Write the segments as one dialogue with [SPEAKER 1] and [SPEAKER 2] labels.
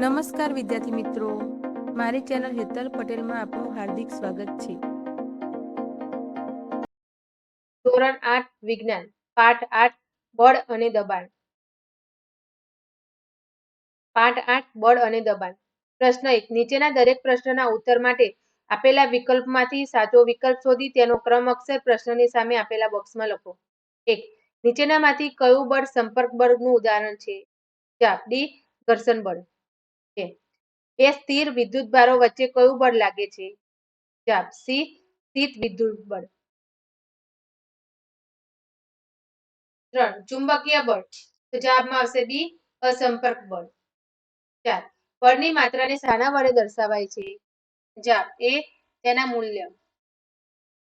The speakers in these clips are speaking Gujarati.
[SPEAKER 1] નમસ્કાર વિદ્યાર્થી મિત્રો. મારી ચેનલ હેતલ પટેલમાં આપનું હાર્દિક સ્વાગત છે.
[SPEAKER 2] ધોરણ આઠ, વિજ્ઞાન. પાઠ આઠ, બળ અને દબાણ. પાઠ આઠ, બળ અને દબાણ. પ્રશ્ન એક. નીચેના દરેક પ્રશ્નના ઉત્તર માટે આપેલા વિકલ્પમાંથી સાચો વિકલ્પ શોધી તેનો ક્રમ અક્ષર પ્રશ્નની સામે આપેલા બોક્સમાં લખો. એક. નીચેનામાંથી કયું બળ સંપર્ક બળનું ઉદાહરણ છે? ચાર ડી. ઘર્ષણ બળ. છે બે સ્થિર વિદ્યુત ભારો વચ્ચે કયું બળ લાગે છે? જવાબ સી, સ્થિત વિદ્યુત બળ. ત્રણ, ચુંબકીય બળ. તો જવાબમાં આવશે બી, અસંપર્ક બળ. ચાર બળની માત્રાને શાના વડે દર્શાવાય છે. જવાબ એ તેના મૂલ્ય.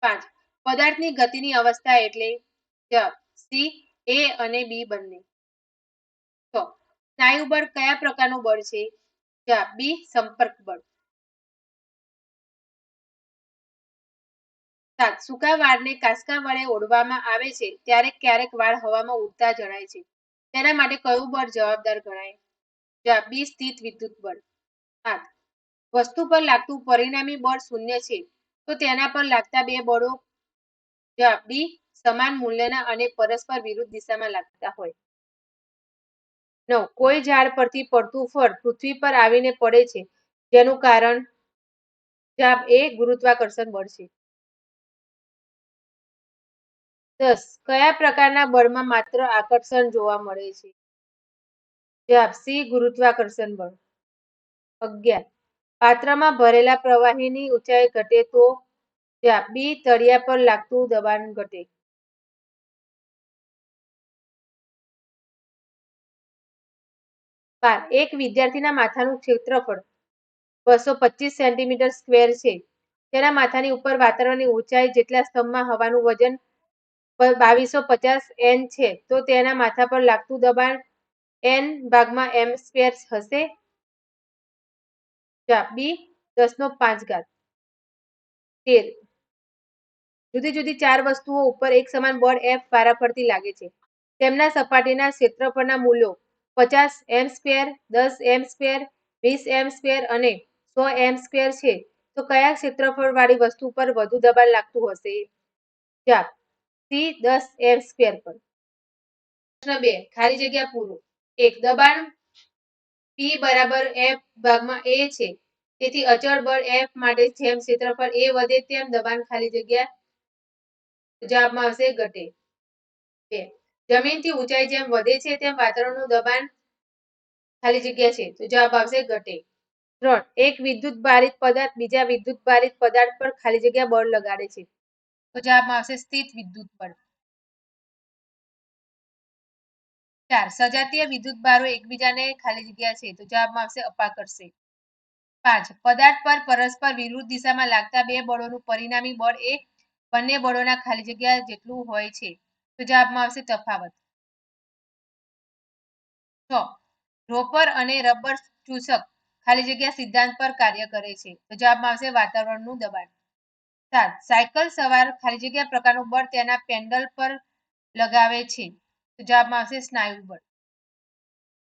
[SPEAKER 2] પાંચ, પદાર્થની ગતિની અવસ્થા એટલે? જવાબ સી, એ અને બી બંને. છ, સ્નાયુ બળ કયા પ્રકારનું બળ છે? જવાબ બી સંપર્ક બળ. સાત, સૂકા વાળને કાસકા વડે ઓળવામાં આવે છે, ત્યારે ક્યારેક વાળ હવામાં ઉડતા જણાય છે. તેના માટે કયું બળ જવાબદાર ગણાય? જવાબ બી સ્થિત વિદ્યુત બળ. આઠ, વસ્તુ પર લાગતું પરિણામી બળ શૂન્ય છે, તો તેના પર લાગતા બે બળો જવાબ બી સમાન મૂલ્યના અને પરસ્પર વિરુદ્ધ દિશામાં લાગતા હોય. નવ કોઈ ઝાડ પરથી પડતું ફળ પૃથ્વી પર આવીને પડે છે, જેનું કારણ જવાબ એ ગુરુત્વાકર્ષણ બળ છે. દસ કયા પ્રકારના બળમાં માત્ર આકર્ષણ જોવા મળે છે? જવાબ સી ગુરુત્વાકર્ષણ બળ. અગિયાર. પાત્રમાં ભરેલા પ્રવાહીની ઊંચાઈ ઘટે તો જવાબ બી તળિયા પર લાગતું દબાણ ઘટે. બાર. એક વિદ્યાર્થીના માથાનું ક્ષેત્રફળ બસો પચીસ સેન્ટીમીટર સ્ક્વેર છે. તેના માથાની ઉપર વાતાવરણની ઊંચાઈ જેટલા સ્તંભમાં હવાનું વજન બાવીસો પચાસ એન છે. તો તેના માથા પર લાગતું દબાણ એન ભાગમાં એમ સ્ક્વેર હશે. બી દસ નો પાંચ ઘાત. તેર. જુદી જુદી ચાર વસ્તુઓ ઉપર એક સમાન બળ એફ વારાફરતી લાગે છે. તેમના સપાટીના ક્ષેત્રફળના મૂલ્યો પચાસ એમ સ્ક્વેર, દસ એમ સ્ક્વેર, વીસ એમ સ્ક્વેર અને સો એમ સ્ક્વેર છે, તો કયા ક્ષેત્રફળ વાળી વસ્તુ પર વધુ દબાણ લાગતું હશે? જવાબ સી, દસ એમ સ્ક્વેર પર. પ્રશ્ન બે. ખાલી જગ્યા પૂરો. એક, દબાણ પી બરાબર એફ ભાગમાં એ છે, તેથી અચળ બળ એફ માટે જેમ ક્ષેત્રફળ એ વધે તેમ દબાણ ખાલી જગ્યા જવાબમાં આવશે ઘટે. બે. જમીનથી ઊંચાઈ જેમ વધે છે, તેમ વાતાવરણનું દબાણ ખાલી જગ્યા છે. તો જવાબ આવશે ઘટે ત્રણ, એક વિદ્યુત ભારિત પદાર્થ બીજા વિદ્યુત ભારિત પદાર્થ પર ખાલી જગ્યા બળ લગાડે છે. તો જવાબમાં આવશે સ્થિત વિદ્યુત બળ. ચાર, સજાતીય વિદ્યુત ભારો એકબીજાને ખાલી જગ્યા છે. તો જવાબમાં આવશે અપાકર્ષે પાંચ, પદાર્થ પર પરસ્પર વિરુદ્ધ દિશામાં લાગતા બે બળોનું પરિણામી બળ એ બંને બળોના ખાલી જગ્યા જેટલું હોય છે. તો જવાબમાં આવશે તફાવત. છ રોપર અને રબર ચૂસક ખાલી જગ્યા સિદ્ધાંત પર કાર્ય કરે છે. તો જવાબમાં આવશે વાતાવરણનું દબાણ. સાત, સાયકલ સવાર ખાલી જગ્યા પ્રકારનું બળ તેના પેન્ડલ પર લગાવે છે. તો જવાબમાં આવશે સ્નાયુ બળ.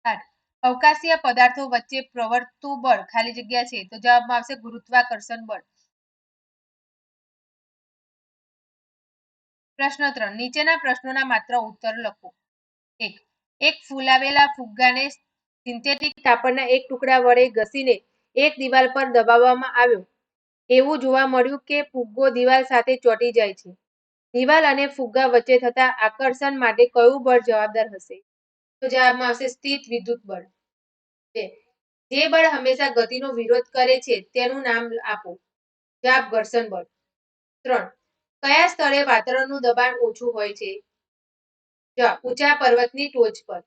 [SPEAKER 2] આઠ, અવકાશીય પદાર્થો વચ્ચે પ્રવર્તતું બળ ખાલી જગ્યા છે. તો જવાબમાં આવશે ગુરુત્વાકર્ષણ બળ. પ્રશ્ન ત્રણ. નીચેના પ્રશ્નોના માત્ર ઉત્તર લખો. એક. એક ફૂલાવેલા ફુગ્ગાને સિન્થેટિક કાપડના એક ટુકડા વડે ઘસીને એક દિવાલ પર દબાવવામાં આવ્યો. એવું જોવા મળ્યું કે ફુગ્ગો દિવાલ સાથે ચોંટી જાય છે. દિવાલ અને ફુગ્ગા વચ્ચે થતા આકર્ષણ માટે કયું બળ જવાબદાર હશે? તો જવાબમાં આવશે સ્થિત વિદ્યુત બળ. જે બળ હંમેશા ગતિનો વિરોધ કરે છે તેનું નામ આપો. જવાબ ઘર્ષણ બળ. ત્રણ. કયા સ્થળે વાતાવરણનું દબાણ ઓછું હોય છે? ઊંચા પર્વતની ટોચ પર.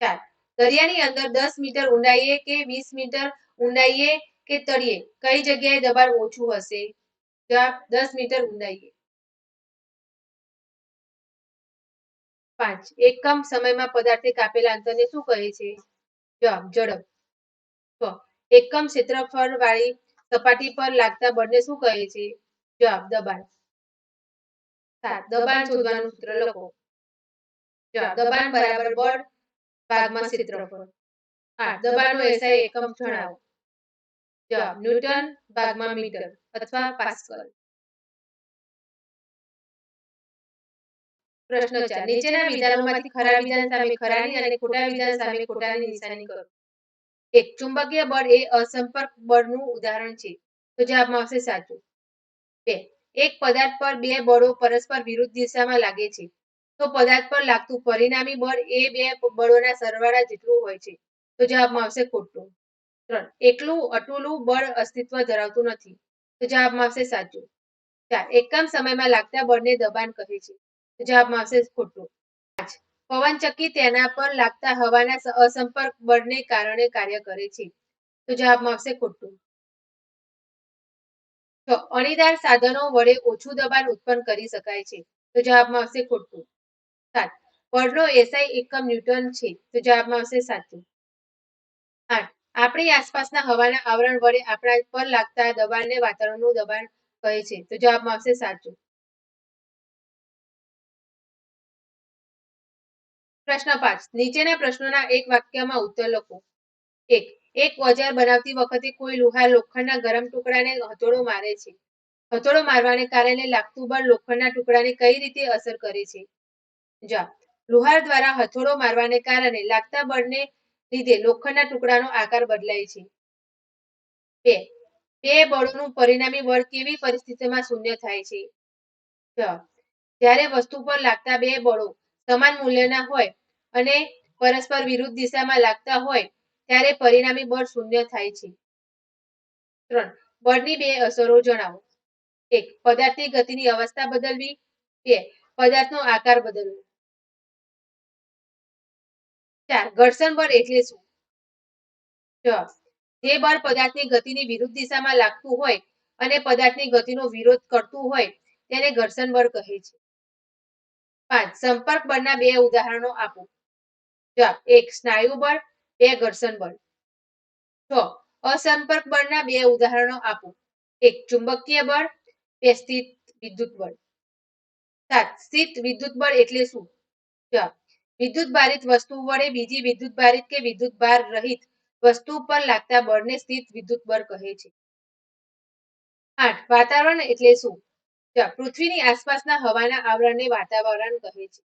[SPEAKER 2] ચાર, દરિયાની અંદર દસ મીટર ઊંડાઈએ કે વીસ મીટર ઊંડાઈએ કે તળિયે? કઈ જગ્યાએ દબાણ ઓછું હશે? જવાબ દસ મીટર ઊંડાઈએ. પાંચ, એકમ સમયમાં પદાર્થે કાપેલા અંતરને શું કહે છે? જવાબ ઝડપ છ, એકમ ક્ષેત્રફળ વાળી સપાટી પર લાગતા બળને શું કહે છે? જવાબ દબાણ. સાત દબાણ શોધવાનું સૂત્ર લખો જવાબ દબાણ બરાબર બળ ભાગમાં ક્ષેત્રફળ. આઠ દબાણનો એસઆઈ એકમ જણાવો. જવાબ, ન્યૂટન, ભાગમાં મીટર અથવા પાસ્કલ. પ્રશ્ન ચાર, નીચેના વિધાનોમાંથી ખરા વિધાન સામે ખરાની અને ખોટા વિધાન સામે ખોટાની નિશાની કરો. એક, ચુંબકીય બળ એ અસંપર્ક બળનું ઉદાહરણ છે. તો જવાબમાં આવશે સાચું. બે એક પદાર્થ પર બે બળો પરસ્પર વિરુદ્ધ દિશામાં લાગે છે. તો પદાર્થ પર લાગતું પરિણામી બળ એ બે બળોના સરવાળા જેટલું હોય છે. તો જવાબમાં આવશે ખોટું. ત્રણ. એકલું અટુલું બળ અસ્તિત્વ ધરાવતું નથી. તો જવાબમાં આવશે સાચું. ચાર. એકમ સમયમાં લાગતા બળને દબાણ કહે છે. તો જવાબમાં આવશે ખોટું. પાંચ. પવનચક્કી તેના પર લાગતા હવાના અસંપર્ક બળને કારણે કાર્ય કરે છે. તો જવાબમાં આવશે ખોટું. અણીદાર સાધનો વડે ઓછું દબાણ ઉત્પન્ન કરી શકાય છે. તો જવાબમાં આવશે ખોટું. સાત. બળનો એસઆઈ એકમ ન્યૂટન છે. તો જવાબમાં આવશે સાચું. આઠ. આપણી આસપાસના હવાના આવરણ વડે આપણા પર લાગતા દબાણને વાતાવરણનું દબાણ કહે છે. તો જવાબમાં આવશે સાચું. પ્રશ્ન પાંચ. નીચેના પ્રશ્નોના એક વાક્યમાં ઉત્તર લખો. એક. એક ઓજાર બનાવતી વખતે કોઈ લુહાર લોખંડના ગરમ ટુકડાને હથોડો મારે છે. હથોડો મારવાને કારણે લાગતું બળ લોખંડના ટુકડાને કઈ રીતે અસર કરે છે? જવાબ લુહાર દ્વારા હથોડો મારવાને કારણે લાગતા બળને લીધે લોખંડના ટુકડાનો આકાર બદલાય છે. બે બે બળોનું પરિણામી બળ કેવી પરિસ્થિતિમાં શૂન્ય થાય છે, જ્યારે વસ્તુ પર લાગતા બે બળો સમાન મૂલ્યના હોય અને પરસ્પર વિરુદ્ધ દિશામાં લાગતા હોય ત્યારે પરિણામી બળ શૂન્ય થાય છે. ત્રણ, બળની બે અસરો જણાવો. એક, પદાર્થની ગતિની અવસ્થા બદલવી. બે, પદાર્થનો આકાર બદલવો. ચાર, ઘર્ષણ બળ એટલે શું? જવાબ જે બળ પદાર્થની ગતિની વિરુદ્ધ દિશામાં લાગતું હોય અને પદાર્થની ગતિનો વિરોધ કરતું હોય, તેને ઘર્ષણ બળ કહે છે. પાંચ, સંપર્ક બળના બે ઉદાહરણો આપો. જવાબ એક, સ્નાયુ બળ. બે ઘર્ષણ બળ. છ અસંપર્ક બળના બે ઉદાહરણો આપો. એક ચુંબકીય બળ, બે સ્થિત વિદ્યુત બળ. સાત, સ્થિત વિદ્યુત બળ એટલે શું? વિદ્યુત ભારિત વસ્તુ વડે બીજી વિદ્યુત ભારિત કે વિદ્યુત ભાર રહિત વસ્તુ પર લાગતા બળને સ્થિત વિદ્યુત બળ કહે છે. આઠ, વાતાવરણ એટલે શું? પૃથ્વીની આસપાસના હવાના આવરણને વાતાવરણ કહે છે.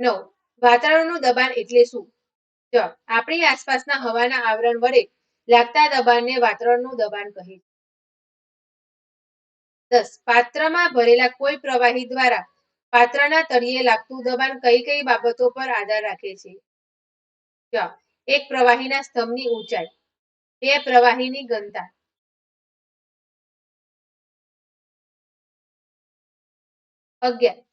[SPEAKER 2] નવ, વાતાવરણનું દબાણ એટલે શું? જવાબ આપણી આસપાસના હવાના આવરણ વડે લાગતા દબાણને વાતાવરણનું દબાણ કહે છે. દસ, પાત્રમાં ભરેલા કોઈ પ્રવાહી દ્વારા પાત્રના તળિયે લાગતું દબાણ કઈ કઈ બાબતો પર આધાર રાખે છે? જવાબ એક પ્રવાહીના સ્તંભની ઊંચાઈ, બે પ્રવાહીની ઘનતા. અગિયાર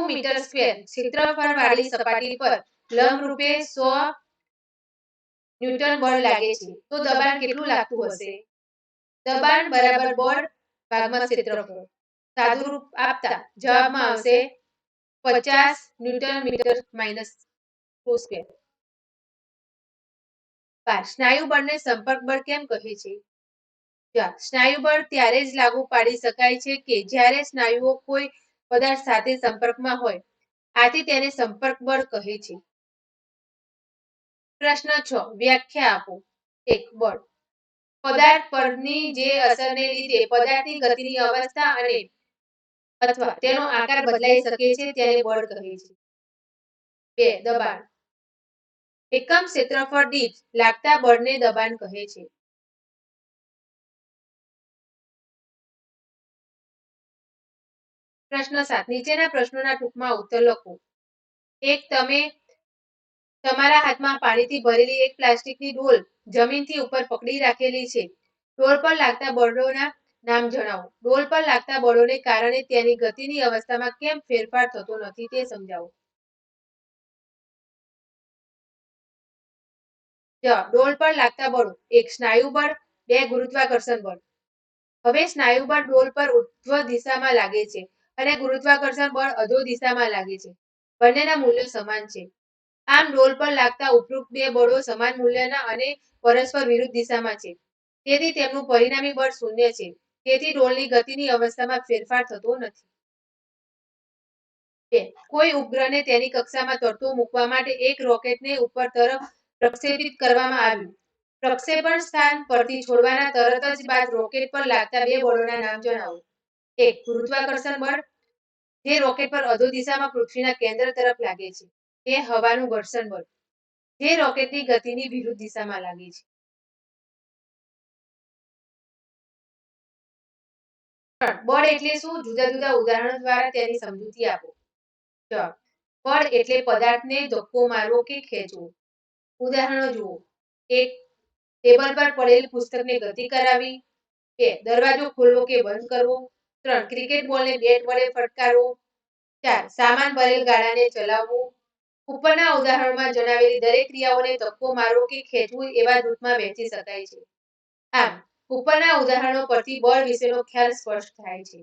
[SPEAKER 2] મીટર સ્ક્વેર. ક્ષેત્રફળ વાળી સપાટી પર લંબરૂપે સો ન્યૂટન બળ લાગે છે. તો દબાણ કેટલું લાગતું હશે? દબાણ બરાબર બળ ભાગમાં ક્ષેત્રફળ સાદુરૂપ આપતા જવાબમાં આવશે પચાસ newton metre minus two square. બાર. સ્નાયુ બળને સંપર્ક બળ કેમ કહે છે? સ્નાયુ બળ ત્યારે જ લાગુ પાડી શકાય છે કે જ્યારે સ્નાયુઓ કોઈ પદાર્થ સાથે સંપર્કમાં હોય, આથી તેને સંપર્ક બળ કહે છે. પ્રશ્ન છ, વ્યાખ્યા આપો. એક, બળ. પદાર્થ પરની જે અસરને લીધે પદાર્થની ગતિની અવસ્થા અને અથવા તેનો આકાર બદલાઈ શકે છે તેને બળ કહે છે. બે, દબાણ. એકમ ક્ષેત્રફળ દીઠ લાગતા બળને દબાણ કહે છે. પ્રશ્ન સાત. નીચેના પ્રશ્નોના ટૂંકમાં ઉત્તર લખો. એક, તમે તમારા હાથમાં પાણીથી ભરેલી એક પ્લાસ્ટિકની ડોલ જમીનથી ઉપર પકડી રાખેલી છે. ડોલ પર લાગતા બળોના નામ જણાવો. ડોલ પર લાગતા બળોને કારણે તેની ગતિની અવસ્થામાં કેમ ફેરફાર થતો નથી તે સમજાવો. ડોલ પર લાગતા બળો. એક, સ્નાયુ બળ. બે, ગુરુત્વાકર્ષણ બળ. હવે સ્નાયુ બળ ડોલ પર ઉર્ધ્વ દિશામાં લાગે છે. અને ગુરુત્વાકર્ષણ બળ અધો દિશામાં લાગે છે. બંનેના મૂલ્યો સમાન છે. આમ ડોલ પર લાગતા ઉપરોક્ત બે બળો સમાન મૂલ્યના અને પરસ્પર વિરુદ્ધ દિશામાં છે. તેથી તેમનું પરિણામી બળ શૂન્ય છે. તેથી ડોલની ગતિની અવસ્થામાં ફેરફાર થતો નથી. કોઈ ઉપગ્રહને તેની કક્ષામાં તરતો મૂકવા માટે એક રોકેટને ઉપર તરફ પ્રક્ષેપિત કરવામાં આવ્યું. પ્રક્ષેપણ સ્થાન પરથી છોડવાના તરત જ બાદ રોકેટ પર લાગતા બે બળોના નામ જણાવો. એક ગુરુત્વાકર્ષણ બળ જે રોકેટ પર અધો દિશામાં પૃથ્વીના કેન્દ્ર તરફ લાગે છે, તે હવાનું ઘર્ષણ બળ. જે રોકેટની ગતિની વિરુદ્ધ દિશામાં લાગે છે. બળ એટલે શું? જુદા જુદા ઉદાહરણ દ્વારા તેની સમજૂતી આપો. બળ એટલે પદાર્થને ધક્કો મારવો કે ખેંચવો. ઉદાહરણો જુઓ. એક, ટેબલ પર પડેલ પુસ્તકને ગતિ કરાવી. બે, દરવાજો ખોલવો કે બંધ કરવો. ત્રણ ક્રિકેટ બોલને બેટ વડે ફટકારવો, ચાર, સામાન ભરેલ ગાડાને ચલાવવું. ઉપરના ઉદાહરણમાં જણાવેલી દરેક ક્રિયાઓને ધક્કો મારવો કે ખેંચવું એવા જૂથમાં વહેંચી શકાય છે. આમ, ઉપરના ઉદાહરણો પરથી બળ વિશેનો ખ્યાલ સ્પષ્ટ થાય છે.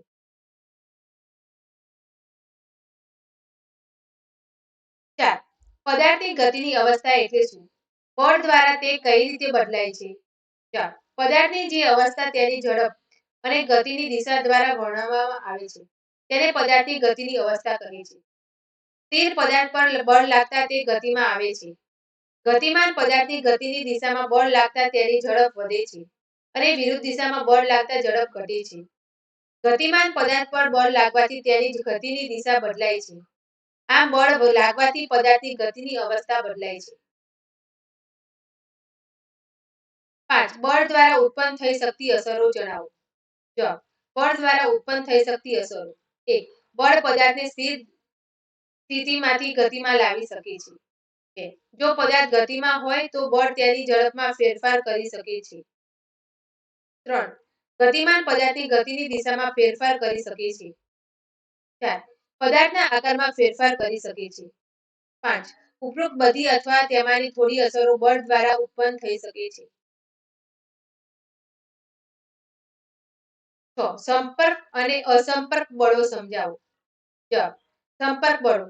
[SPEAKER 2] ચાર, પદાર્થની ગતિની અવસ્થા એટલે શું? બળ દ્વારા તે કઈ રીતે બદલાય છે? ચાર, પદાર્થની જે અવસ્થા તેની ઝડપ અને ગતિની દિશા દ્વારા વર્ણવવામાં આવે છે. તેને પદાર્થની ગતિની અવસ્થા કહે છે. સ્થિર પદાર્થ પર બળ લાગતા તે ગતિમાં આવે છે. ગતિમાન પદાર્થની ગતિની દિશામાં બળ લાગતા તેની ઝડપ વધે છે અને વિરુદ્ધ દિશામાં બળ લાગતા ઝડપ ઘટે છે. ગતિમાન પદાર્થ પર બળ લાગવાથી તેની ગતિની દિશા બદલાય છે. આમ બળ લાગવાથી પદાર્થની ગતિની અવસ્થા બદલાય છે. પાંચ. બળ દ્વારા ઉત્પન્ન થઈ શકતી અસરો જણાવો. જવાબ બળ દ્વારા ઉત્પન્ન થઈ શકતી અસરો. એક, બળ પદાર્થને સ્થિર સ્થિતિમાંથી ગતિમાં લાવી શકે છે. જો પદાર્થ ગતિમાં હોય તો બળ તેની ઝડપમાં ફેરફાર કરી શકે છે. ત્રણ, ગતિમાન પદાર્થની ગતિની દિશામાં ફેરફાર કરી શકે છે. ચાર, પદાર્થના આકારમાં ફેરફાર કરી શકે છે. પાંચ, ઉપરોક્ત બધી અથવા તેમાંની થોડી અસરો બળ દ્વારા ઉત્પન્ન થઈ શકે છે. સંપર્ક અને અસંપર્ક બળો સમજાવો. સંપર્ક બળો.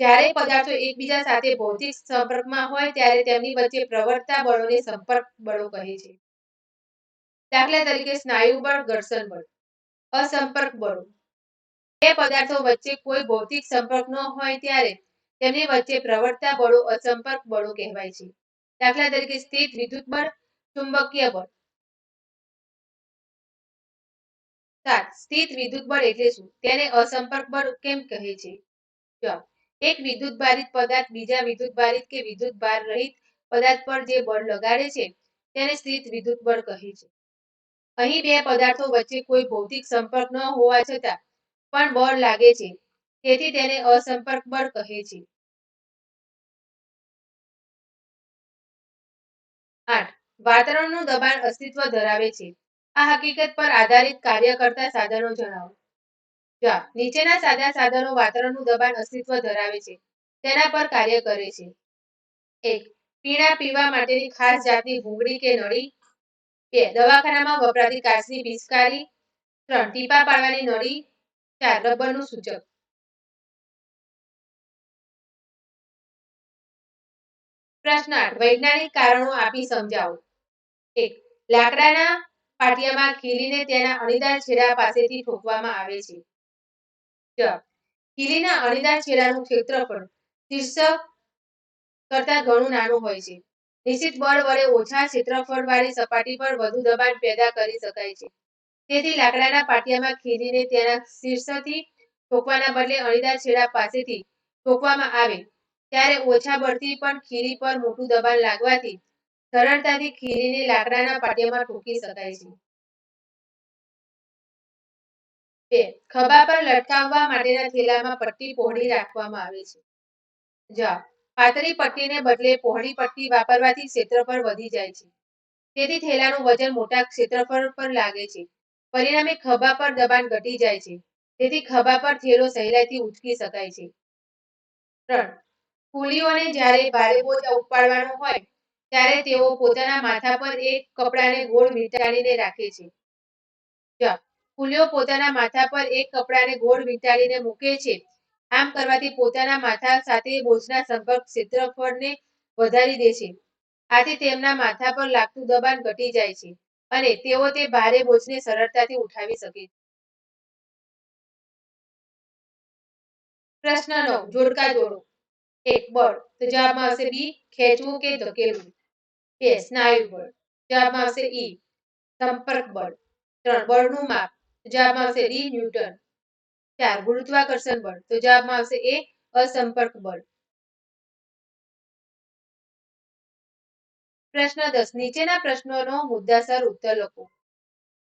[SPEAKER 2] જ્યારે પદાર્થો એકબીજા સાથે ભૌતિક સંપર્કમાં હોય ત્યારે તેમની વચ્ચે પ્રવર્તતા બળોને સંપર્ક બળો કહે છે. દાખલા તરીકે સ્નાયુ બળ, ઘર્ષણ બળ. અસંપર્ક બળો. બે પદાર્થો વચ્ચે કોઈ ભૌતિક સંપર્ક ન હોય ત્યારે તેમની વચ્ચે પ્રવર્તતા બળો અસંપર્ક બળો કહેવાય છે. દાખલા તરીકે સ્થિત વિદ્યુત બળ, ચુંબકીય બળ. સાત, સ્થિત વિદ્યુત બળ એટલે શું? તેને અસંપર્ક બળ કેમ કહે છે? જવાબ એક વિદ્યુત ભારિત પદાર્થ, બીજા વિદ્યુત ભારિત કે વિદ્યુત ભાર રહિત પદાર્થ પર જે બળ લગાડે છે, તેને સ્થિત વિદ્યુત બળ કહે છે. અહીં બે પદાર્થો વચ્ચે કોઈ ભૌતિક સંપર્ક ન હોવા છતાં પણ બળ લાગે છે, તેથી તેને અસંપર્ક બળ કહે છે. આઠ, વાતાવરણનું દબાણ અસ્તિત્વ ધરાવે છે. આ હકીકત પર આધારિત કાર્ય કરતા સાધનો જણાવો. જવાબ નીચેના સાદા સાધનો વાતાવરણનું દબાણ અસ્તિત્વ ધરાવે છે, તેના પર કાર્ય કરે છે. એક, પીણા પીવા માટેની ખાસ જાતની ભૂંગળી કે નળી. બે, દવાખાનામાં વપરાતી કાચની પિચકારી. ત્રણ, ટીપા પાડવાની નળી. ચાર, રબરનું સૂચક. પ્રશ્ન આઠ, વૈજ્ઞાનિક કારણો આપી સમજાવો. એક, લાકડાના પાટિયામાં ખીલીને તેના અણીદાર છેડા પાસેથી ઠોકવામાં આવે છે. ખીલીના અણીદાર છેડાનું ક્ષેત્રફળ શીર્ષક કરતા ઘણું નાનું હોય છે. નિશ્ચિત બળ વડે ઓછા ક્ષેત્રફળ વાળી સપાટી પર વધુ દબાણ પેદા કરી શકાય છે. તેથી લાકડાના પાટિયામાં ખીલીને તેના શીર્ષથી ઠોકવાના બદલે અણીદાર છેડા પાસેથી ઠોકવામાં આવે. ત્યારે ઓછા બળથી પણ ખીલી પર મોટું દબાણ લાગવાથી સરળતાથી ખીરીને લાકડાના પાટિયામાં ઠોકી શકાય છે. ખભા પર લટકાવવા માટેના થેલામાં પટ્ટી પહોળી રાખવામાં આવે છે. પાતળી પટ્ટીને બદલે પહોળી પટ્ટી વાપરવાથી ક્ષેત્રફળ વધી જાય છે. તેથી થેલાનું વજન મોટા ક્ષેત્રફળ પર લાગે છે. પરિણામે ખભા પર દબાણ ઘટી જાય છે. તેથી ખભા પર થેલો સહેલાઈથી ઉચકી શકાય છે. ત્રણ, કુલીઓને જ્યારે ભારે બોજ ઉપાડવાનો હોય ત્યારે તેઓ પોતાના માથા પર એક કપડાને ગોળ વીંટાળીને રાખે છે. ફૂલ્યો પોતાના માથા પર એક કપડાને ગોળ વીંટાળીને મૂકે છે. આમ કરવાથી પોતાના માથા સાથે બોજના સંપર્ક ક્ષેત્રફળને વધારી દે છે. આથી તેમના માથા પર લાગતું દબાણ ઘટી જાય છે અને તેઓ તે ભારે બોજને સરળતાથી ઉઠાવી શકે. છે પ્રશ્ન નવ, જોડકા જોડો. એક, બળ. તો જવાબમાં આવશે બી, ખેંચવું કે ધકેલવું? સ્નાયુ બળ જવાબમાં આવશે ઈ, સંપર્ક બળ. ત્રણ, બળનું માપ જવાબમાં આવશે ડી, ન્યૂટન. ચાર, ગુરુત્વાકર્ષણ બળ, તો જવાબમાં આવશે એ, અસંપર્ક બળ. પ્રશ્ન દસ, નીચેના પ્રશ્નોનો મુદ્દાસર ઉત્તર લખો.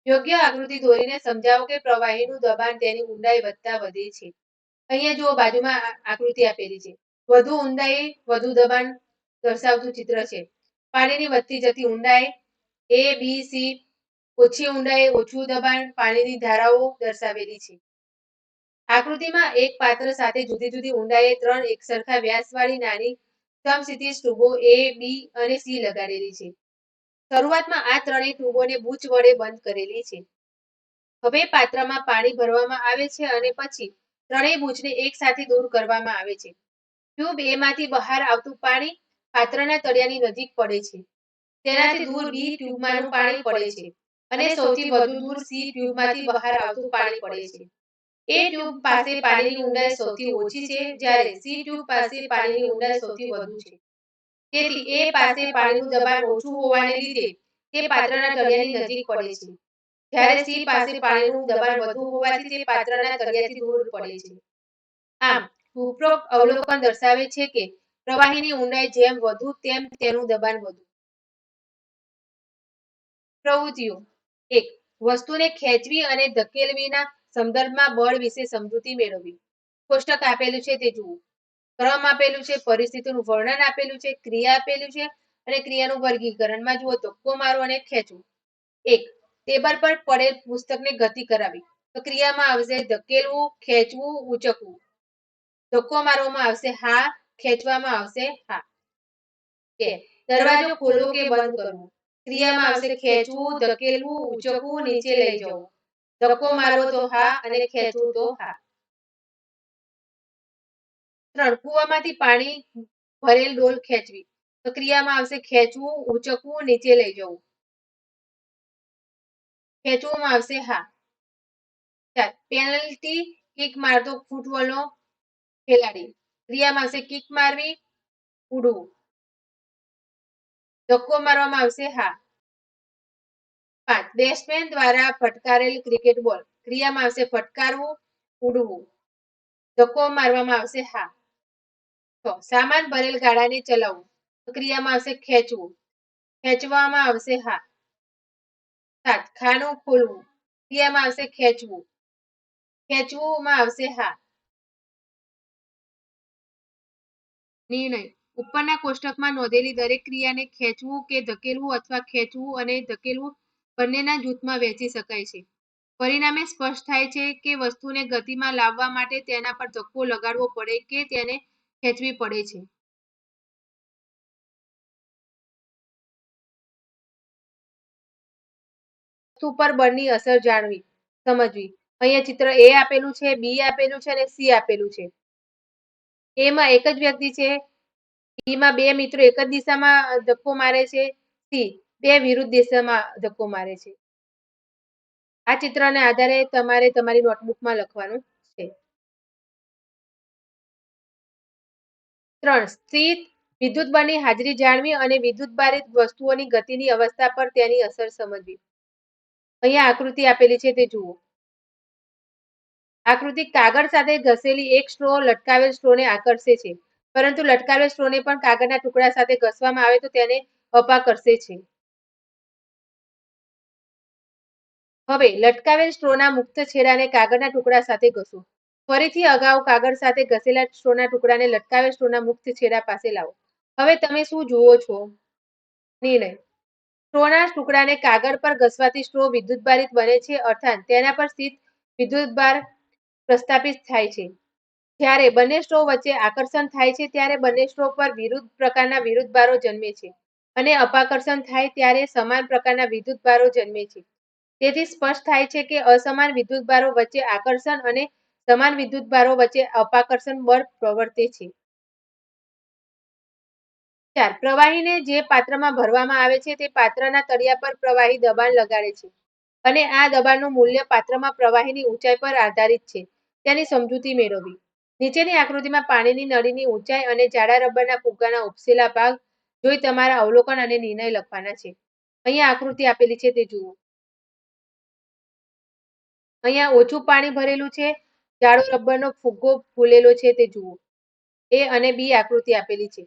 [SPEAKER 2] યોગ્ય આકૃતિ દોરીને સમજાવો કે પ્રવાહીનું દબાણ તેની ઊંડાઈ વધતા વધે છે. અહીંયા જુઓ, બાજુમાં આકૃતિ આપેલી છે. વધુ ઊંડાઈ, વધુ દબાણ દર્શાવતું ચિત્ર છે. પાણીની વધતી જતી ઊંડાઈ એ બી સી ઓછી ઊંડાઈ, ઓછું દબાણ પાણીની ધારાઓ દર્શાવેલી છે. આકૃતિમાં એક પાત્ર સાથે જુદી જુદી ઊંડાઈએ ત્રણ એકસરખા વ્યાસવાળી નાની સમસ્થિતિ ટ્યુબો એ બી અને સી લગાડેલી છે. શરૂઆતમાં આ ત્રણેય ટ્યુબોને બૂચ વડે બંધ કરેલી છે. હવે પાત્રમાં પાણી ભરવામાં આવે છે અને પછી ત્રણેય બૂચને એક સાથે દૂર કરવામાં આવે છે. ટ્યુબ એમાંથી બહાર આવતું પાણી પાત્રના તળિયાની નજીક પડે છે. તેનાથી દૂર બી ટ્યુબમાંનું પાણી પડે છે અને સૌથી વધુ દૂર સી ટ્યુબમાંથી બહાર આવતું પાણી પડે છે. એ ટ્યુબ પાસે પાણીની ઊંડાઈ સૌથી ઓછી છે, જ્યારે સી ટ્યુબ પાસે પાણીની ઊંડાઈ સૌથી વધુ છે. તેથી એ પાસે પાણીનું દબાણ ઓછું હોવાને લીધે તે પાત્રના તળિયાની નજીક પડે છે. જ્યારે સી પાસે પાણીનું દબાણ વધુ હોવાથી તે પાત્રના તળિયાથી દૂર પડે છે. આમ ઉપરોક્ત અવલોકન દર્શાવે છે કે પ્રવાહીની ઊંડાઈ જેમ વધુ તેમ તેનું દબાણ વધુ. પ્રવૃત્તિઓ. એક, વસ્તુને ખેંચવી અને ધકેલવીના સંદર્ભમાં બળ વિશે સમજૂતી મેળવવી. કોષ્ટક આપેલું છે તે જુઓ. ક્રમ આપેલું છે, પરિસ્થિતિનું વર્ણન આપેલું છે, ક્રિયા આપેલું છે અને ક્રિયાનું વર્ગીકરણમાં જુઓ ધક્કો મારો અને ખેંચવું એક, ટેબલ પર પડેલ પુસ્તકને ગતિ કરાવી. તો ક્રિયામાં આવશે ધકેલવું, ખેંચવું, ઉચકવું. ધક્કો મારવામાં આવશે હા ખેંચવામાં આવશે? હા. કે દરવાજો ખોલો કે બંધ કરવો ક્રિયામાં આવશે ખેંચવું ધકેલવું ઉચકવું નીચે લઈ જવું. ધક્કો મારવો તો હા અને ખેંચવું તો હા. ત્રણ. કુવામાંથી પાણી ભરેલ ડોલ ખેંચવી. તો ક્રિયામાં આવશે ખેંચવું ઉચકવું નીચે લઈ જવું. ખેંચવામાં આવશે હા. ચાર પેનલ્ટી કિક મારતો ફૂટબોલનો ખેલાડી. ક્રિયામાં આવશે કિક મારવી, ઉડવું. ધક્કો મારવામાં આવશે હા. પાંચ, બેટ્સમેન દ્વારા ફટકારેલ ક્રિકેટ બોલ. ક્રિયામાં આવશે ફટકારવું, ઉડવું. ધક્કો મારવામાં આવશે હા. છ, સામાન ભરેલ ગાડાને ચલાવવું. તો ક્રિયામાં આવશે ખેંચવું. ખેંચવામાં આવશે હા. સાત, ખાનું ખોલવું. ક્રિયામાં આવશે ખેંચવું. ખેંચવુંમાં આવશે હા. નિર્ણય. ઉપરના કોષ્ટકમાં નોંધેલી દરેક ક્રિયાને ખેંચવું કે ધકેલવું અથવા ખેંચવું અને ધકેલવું બંનેના જૂથમાં વહેંચી શકાય છે. પરિણામે સ્પષ્ટ થાય છે કે વસ્તુને ગતિમાં લાવવા માટે તેના પર ધક્કો લગાડવો પડે કે તેને ખેંચવી પડે છે. વસ્તુ પર બળની અસર જાણવી, સમજવી. અહીંયા ચિત્ર એ આપેલું છે બી આપેલું છે અને સી આપેલું છે. એમાં એક જ વ્યક્તિ છે. બીમાં બે મિત્રો એક જ દિશામાં ધક્કો મારે છે. સી, બે વિરુદ્ધ દિશામાં ધક્કો મારે છે. આ ચિત્રને આધારે તમારે તમારી નોટબુકમાં લખવાનું છે. ત્રણ, સ્થિત વિદ્યુત બળની હાજરી જાણવી અને વિદ્યુત ભારિત વસ્તુઓની ગતિની અવસ્થા પર તેની અસર સમજવી. અહીંયા આકૃતિ આપેલી છે તે જુઓ. આકૃતિ કાગળ સાથે ઘસેલી એક સ્ટ્રો લટકાવેલ સ્ટ્રોને આકર્ષે છે. પરંતુ લટકાવેલ સ્ટ્રોને પણ કાગળના ટુકડા સાથે ઘસવામાં આવે તો તેને અપાકર્ષે છે. હવે લટકાવેલ સ્ટ્રોના મુક્ત છેડાને કાગળના ટુકડા સાથે ઘસો. ફરીથી અગાઉ કાગળ સાથે ઘસેલા સ્ટ્રોના ટુકડાને લટકાવેલ સ્ટ્રોના મુક્ત છેડા પાસે લાવો. હવે તમે શું જુઓ છો? નિર્ણય. સ્ટ્રોના ટુકડાને કાગળ પર ઘસવાથી સ્ટ્રો વિદ્યુતભારિત બને છે, અર્થાત તેના પર સ્થિત વિદ્યુતભાર પ્રસ્થાપિત થાય છે. જ્યારે બંને સ્ટ્રો વચ્ચે આકર્ષણ થાય છે, ત્યારે બંને સ્ટ્રો પર વિરુદ્ધ પ્રકારના વિરુદ્ધ ભારો જન્મે છે અને અપાકર્ષણ થાય ત્યારે સમાન પ્રકારના વિદ્યુત ભારો જન્મે છે. તેથી સ્પષ્ટ થાય છે કે અસમાન વિદ્યુત ભારો વચ્ચે આકર્ષણ અને સમાન વિદ્યુત ભારો વચ્ચે અપાકર્ષણ બળ પ્રવર્તે છે. ચાર, પ્રવાહીને જે પાત્રમાં ભરવામાં આવે છે, તે પાત્રના તળિયા પર પ્રવાહી દબાણ લગાડે છે અને આ દબાણનું મૂલ્ય પાત્રમાં પ્રવાહીની ઊંચાઈ પર આધારિત છે. તેની સમજૂતી મેળવવી નીચેની આકૃતિમાં પાણીની નળીની ઊંચાઈ અને જાડા રબરના ફુગ્ગાના ઉપસેલા ભાગ જોઈ તમારા અવલોકન અને નિર્ણય લખવાના છે. અહીંયા આકૃતિ આપેલી છે તે જુઓ. અહીંયા ઓછું પાણી ભરેલું છે, જાડો રબરનો ફુગ્ગો ફૂલેલો છે તે જુઓ. એ અને બી આકૃતિ આપેલી છે.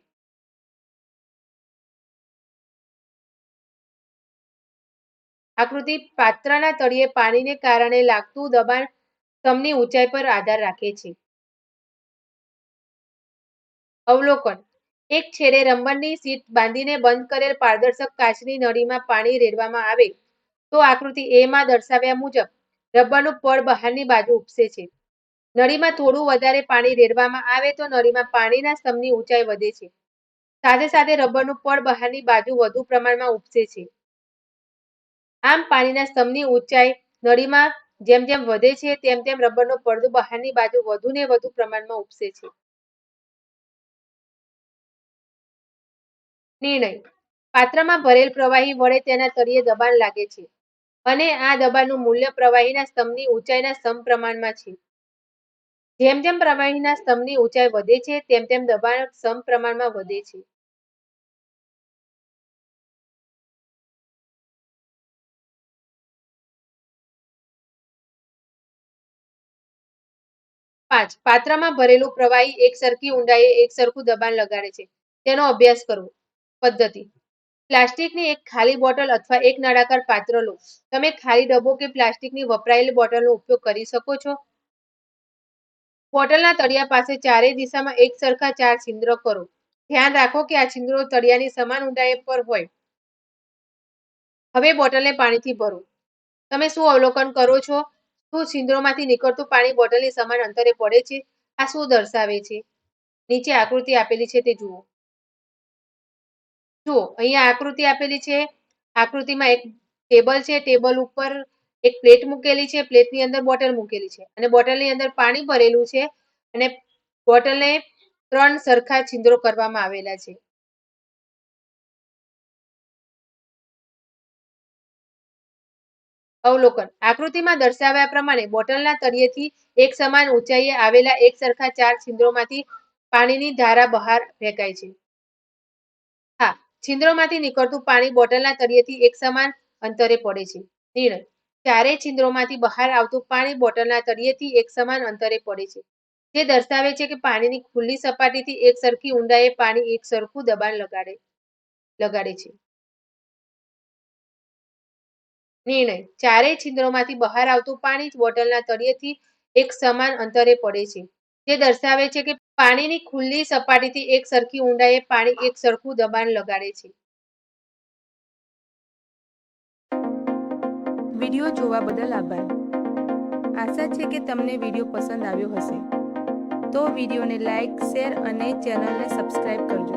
[SPEAKER 2] આકૃતિ પાત્રના તળિયે પાણીને કારણે લાગતું દબાણ સ્તંભની ઊંચાઈ પર આધાર રાખે છે. અવલોકન. એક છેડે રંબરની સીટ બાંધીને બંધ કરેલ પારદર્શક કાચની નળીમાં પાણી રેડવામાં આવે તો આકૃતિ એ દર્શાવ્યા મુજબ રબરનું પડ બહારની બાજુ ઉપસે છે. નળીમાં થોડું વધારે પાણી રેડવામાં આવે તો નળીમાં પાણીના સ્તંભની ઊંચાઈ વધે છે. સાથે સાથે રબરનું પડ બહારની બાજુ વધુ પ્રમાણમાં ઉપસે છે. આમ પાણીના સ્તંભની ઊંચાઈ નળીમાં જેમ જેમ વધે છે, તેમ તેમ રબરનો પડદો બહારની બાજુ વધુ ને વધુ પ્રમાણમાં ઉપસે છે. નિર્ણય. પાત્રમાં ભરેલ પ્રવાહી વડે તેના તળિયે દબાણ લાગે છે અને આ દબાણનું મૂલ્ય પ્રવાહીના સ્તંભની ઊંચાઈના સમપ્રમાણમાં છે. જેમ જેમ પ્રવાહીના સ્તંભની ઊંચાઈ વધે છે, તેમ તેમ દબાણ સમપ્રમાણમાં વધે છે. પાંચ. પાત્રમાં ભરેલું પ્રવાહી એક સરખી ઊંડાઈએ એક સરખું દબાણ લગાડે છે. તેનો અભ્યાસ કરવો પદ્ધતિ. પ્લાસ્ટિકની એક ખાલી બોટલ અથવા એક નળાકાર પાત્ર લો. તમે ખાલી ડબ્બો કે પ્લાસ્ટિકની વપરાયેલી બોટલનો ઉપયોગ કરી શકો છો? બોટલના તળિયા પાસે ચારેય દિશામાં એક સરખા ચાર છિદ્ર કરો. ધ્યાન રાખો કે આ છિદ્રો તળિયાની સમાન ઊંડાઈ પર હોય. હવે બોટલને પાણીથી ભરો. તમે શું અવલોકન કરો છો? છિદ્રોમાંથી નીકળતું પાણી બોટલની સમાન અંતરે પડે છે, આ શું દર્શાવે છે? નીચે આકૃતિ આપેલી છે તે જુઓ. જુઓ, અહીંયા આકૃતિ આપેલી છે. આકૃતિમાં એક ટેબલ છે, ટેબલ ઉપર એક પ્લેટ મૂકેલી છે, પ્લેટની અંદર બોટલ મૂકેલી છે અને બોટલની અંદર પાણી ભરેલું છે અને બોટલને ત્રણ સરખા છિદ્રો કરવામાં આવેલા છે. અવલોકન. આકૃતિમાં દર્શાવ્યા પ્રમાણે બોટલના તળિયેથી એક સમાન ઊંચાઈએ આવેલા એક સરખા ચાર છિદ્રોમાંથી પાણીની ધારા બહાર ફેંકાય છે. હા છિદ્રોમાંથી નીકળતું પાણી બોટલના તળિયેથી એક સમાન અંતરે પડે છે. નિર્ણય. ચારે છિદ્રોમાંથી બહાર આવતું પાણી બોટલના તળિયેથી એક સમાન અંતરે પડે છે. તે દર્શાવે છે કે પાણીની ખુલ્લી સપાટીથી એક સરખી ઊંડાઈએ પાણી એક સરખું દબાણ લગાડે લગાડે છે. નિર્ણય. ચારેય છિદ્રોમાંથી બહાર આવતું પાણી બોટલના તળિયેથી એક સમાન અંતરે પડે છે. જે દર્શાવે છે કે પાણીની ખુલ્લી સપાટીથી એક સરખી ઊંડાઈએ પાણી એક સરખું દબાણ લગાડે છે.
[SPEAKER 1] વીડિયો જોવા બદલ આભાર. આશા છે કે તમને વીડિયો પસંદ આવ્યો હશે. તો વિડીયોને લાઈક, શેર અને ચેનલને સબસ્ક્રાઈબ કરજો.